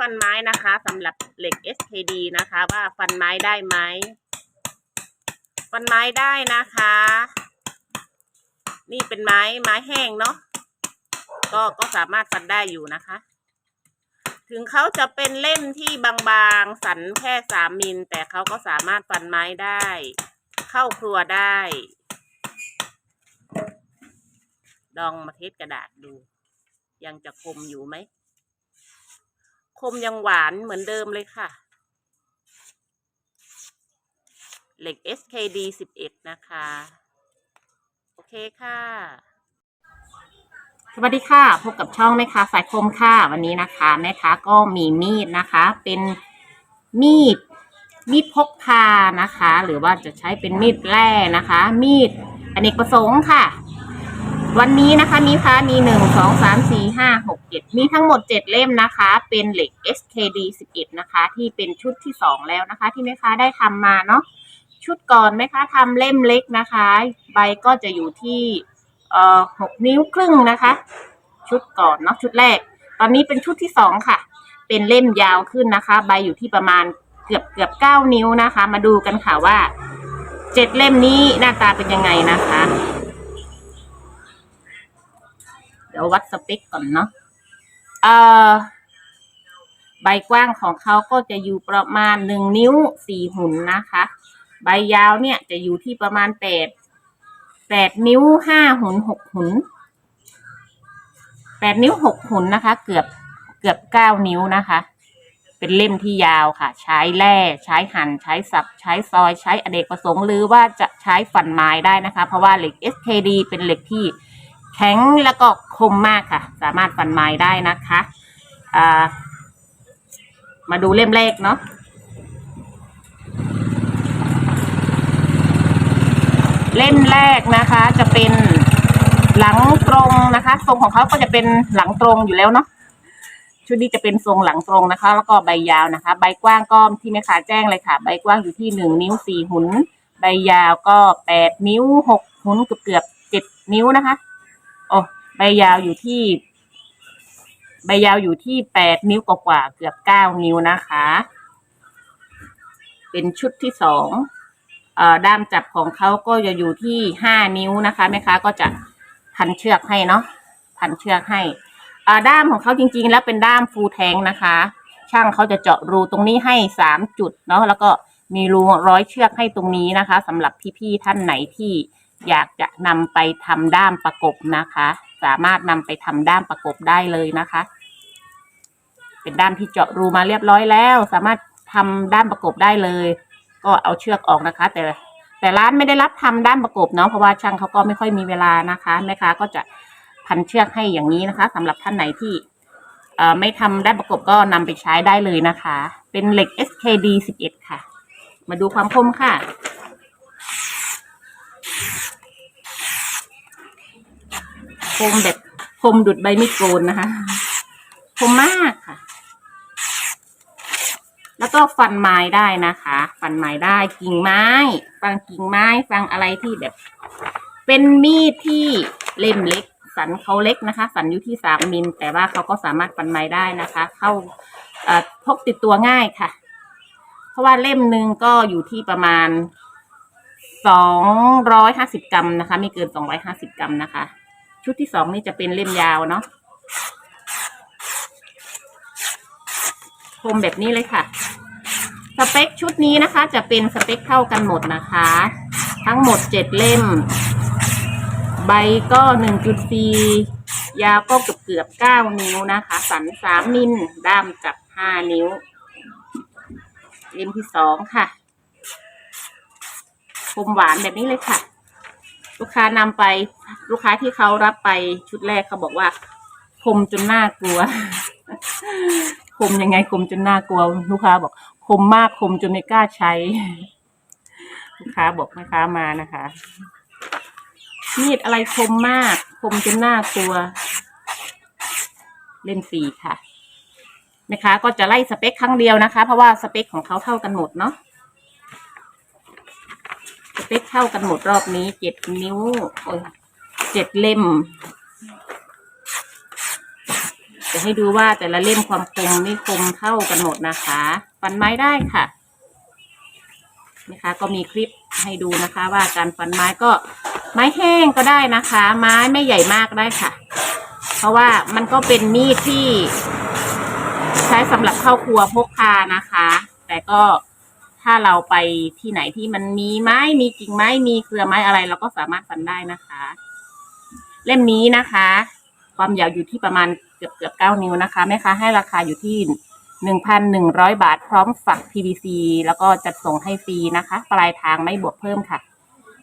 ฟันไม้นะคะสำหรับเหล็ก SKD นะคะ ว่าฟันไม้ได้ไหมฟันไม้ได้นะคะ นี่เป็นไม้ไม้แห้งเนาะก็ก็สามารถฟันได้อยู่นะคะ ถึงเขาจะเป็นเล่มที่บางๆ สันแค่สามมิล แต่เขาก็สามารถฟันไม้ได้ เข้าครัวได้ลองมาเทสกระดาษดู ยังจะคมอยู่ไหม คมยังหวานเหมือนเดิมเลยค่ะ เหล็ก SKD 11 นะคะ โอเคค่ะ สวัสดีค่ะ พบกับช่องแม่ค้าสายคมค่ะ วันนี้นะคะ แม่ค้าก็มีมีดนะคะ เป็นมีดมีดพกพานะคะ หรือว่าจะใช้เป็นมีดแร่นะคะ มีดอเนกประสงค์ค่ะ วันนี้นะคะมีค่ะมีหนึ่งสองสามสี่ห้าหกเจ็ดมีทั้งหมดเจ็ดเล่มนะคะ เป็นเหล็ก SKD สิบเอ็ดนะคะ ที่เป็นชุดที่สองแล้วนะคะ ที่แม่ค้าได้ทำมาเนาะชุดก่อนแม่ค้าทำเล่มเล็กนะคะ ใบก็จะอยู่ที่เอ่อหกนิ้วครึ่งนะคะ ชุดก่อนเนาะชุดแรก ตอนนี้เป็นชุดที่สองค่ะ เป็นเล่มยาวขึ้นนะคะ ใบอยู่ที่ประมาณเกือบเกือบเก้านิ้วนะคะ มาดูกันค่ะว่าเจ็ดเล่มนี้หน้าตาเป็นยังไงนะคะ ดี๋ยววัดสเปคก่อนเนาะเอ่อใบกว้างของเขาก็จะอยู่ประมาณหนึ่งนิ้วสี่หุ่นนะคะ ใบยาวเนี่ยจะอยู่ที่ประมาณแปดแปดนิ้วห้าหุ่นหกหุ่นแปดนิ้วหกหุ่นนะคะ เกือบเกือบเก้านิ้วนะคะ เป็นเล่มที่ยาวค่ะ ใช้แร่ใช้หั่นใช้สับ ใช้ซอยใช้อเนกประสงค์หรือว่าจะใช้ฝันไม้ได้นะคะ เพราะว่าเหล็ก SKD เป็นเหล็กที่ แข็งแล้วก็คมมากค่ะ สามารถฟันไม้ได้นะคะามาดูเล่มแรกเนาะเล่มแรกนะคะ จะเป็นหลังตรงนะคะทรงของเขาก็จะเป็นหลังตรงอยู่แล้วเนาะชุดนี้จะเป็นทรงหลังตรงนะคะ แล้วก็ใบยาวนะคะ ใบกว้างก็ที่แม่ค้าแจ้งเลยค่ะ ใบกว้างอยู่ที่หนึ่งนิ้วสี่หุน ใบยาวก็แปดนิ้วหกหุนเกือบเกือบเจ็ดนิ้วนะคะ ใบยาวอยู่ที่ ใบยาวอยู่ที่แปดนิ้วกว่าเกือบเก้านิ้วนะคะ เป็นชุดที่สองเอ่อด้ามจับของเขาก็จะอยู่ที่ห้านิ้วนะคะแม่ค้าก็จะพันเชือกให้เนาะพันเชือกให้อ่าด้ามของเขาจริง ๆ แล้วเป็นด้ามฟูแทงนะคะ ช่างเขาจะเจาะรูตรงนี้ให้สามจุดเนาะแล้วก็มีรูร้อยเชือกให้ตรงนี้นะคะสำหรับพี่ๆท่านไหนที่อยากจะนำไปทำด้ามประกบนะคะ สามารถนำไปทำด้ามประกบได้เลยนะคะ เป็นด้ามที่เจาะรูมาเรียบร้อยแล้ว สามารถทำด้ามประกบได้เลย ก็เอาเชือกออกนะคะ แต่แต่ร้านไม่ได้รับทำด้ามประกบเนาะเพราะว่าช่างเขาก็ไม่ค่อยมีเวลานะคะแม่ค้าก็จะพันเชือกให้อย่างนี้นะคะสำหรับท่านไหนที่ไม่ทำด้านประกบก็นำไปใช้ได้เลยนะคะ เป็นเหล็ก SKD 11 ค่ะ มาดูความคมค่ะ คมแบบคมดุดใบมีดโกนนะคะ คมมากค่ะ แล้วก็ฟันไม้ได้นะคะ ฟันไม้ได้กิ่งไม้ ฟังกิ่งไม้ฟังอะไรที่แบบ เป็นมีดที่เล่มเล็ก สันเขาเล็กนะคะ สันอยู่ที่สามมิลแต่ว่าเขาก็สามารถฟันไม้ได้นะคะ เข้าพกติดตัวง่ายค่ะ เพราะว่าเล่มหนึ่งก็อยู่ที่ประมาณสองร้อยห้าสิบกรัมนะคะ ไม่เกินสองร้อยห้าสิบกรัมนะคะ ชุดที่สองนี่จะเป็นเล่มยาวเนาะคมแบบนี้เลยค่ะ สเปคชุดนี้นะคะ จะเป็นสเปคเท่ากันหมดนะคะ ทั้งหมดเจ็ดเล่ม ใบก็หนึ่งจุดสี่ยาวก็เกือบเกือบเก้านิ้วนะคะ สันสามมิลด้ามจับห้านิ้ว เล่มที่สองค่ะคมหวานแบบนี้เลยค่ะ ลูกค้านำไป ลูกค้าที่เขารับไปชุดแรกเขาบอกว่าคมจนน่ากลัว คมยังไงคมจนน่ากลัว ลูกค้าบอก คมมากคมจนไม่กล้าใช้ ลูกค้าบอกแม่ค้ามานะคะมีดอะไรคมมาก คมจนน่ากลัว เล่มสี่ค่ะนะคะก็จะไล่สเปคครั้งเดียวนะคะ เพราะว่าสเปคของเขาเท่ากันหมดเนาะสเปคเท่ากันหมดรอบนี้เจ็ดนิ้วโอ้ย เจ็ดเล่ม จะให้ดูว่าแต่ละเล่มความคมไม่คมเท่ากันหมดนะคะ ฟันไม้ได้ค่ะนะคะก็มีคลิปให้ดูนะคะว่าการฟันไม้ก็ไม้แห้งก็ได้นะคะ ไม้ไม่ใหญ่มากได้ค่ะ เพราะว่ามันก็เป็นมีดที่ ใช้สำหรับเข้าครัวพกพานะคะ แต่ก็ถ้าเราไปที่ไหนที่มันมีไม้มีกิ่งไม้มีเครือไม้อะไร เราก็สามารถฟันได้นะคะ เล่มนี้นะคะ ความยาวอยู่ที่ประมาณเกือบเกือบเก้านิ้วนะคะแม่ค้าให้ราคาอยู่ที่หนึ่งพันหนึ่งร้อยบาท พร้อมฝัก PVC แล้วก็จัดส่งให้ฟรีนะคะ ปลายทางไม่บวกเพิ่มค่ะ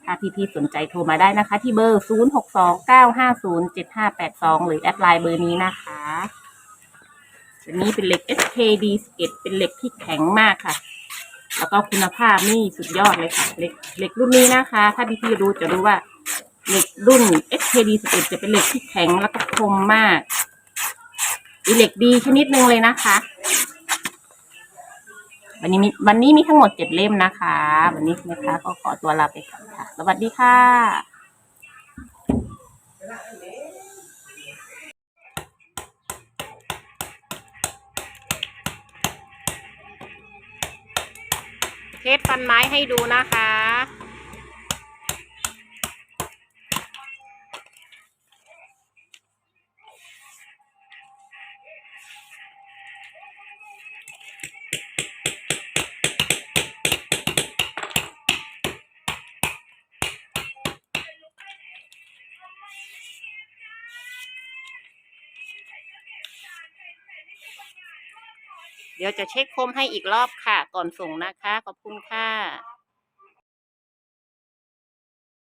ถ้าพี่ๆสนใจโทรมาได้นะคะ ที่เบอร์ 0 6 2 9 5 0 7 5 8 2 หรือแอดไลน์เบอร์นี้นะคะอันนี้เป็นเหล็ก SKD 11เป็นเหล็กที่แข็งมากค่ะ แล้วก็คุณภาพนี่สุดยอดเลยค่ะเหล็กเหล็กรุ่นนี้นะคะ ถ้าพี่ๆรู้จะรู้ว่า เหล็กรุ่น SKD 11 จะเป็นเหล็กที่แข็งแล้วก็คมมากอีเหล็กดีชนิดหนึ่งเลยนะคะ วันนี้มีวันนี้มีทั้งหมดเจ็ดเล่มนะคะ วันนี้นะคะก็ขอตัวลาไปก่อนค่ะ สวัสดีค่ะเทสฟันไม้ให้ดูนะคะ เดี๋ยวจะเช็คคมให้อีกรอบค่ะ ก่อนส่งนะคะ ขอบคุณค่ะ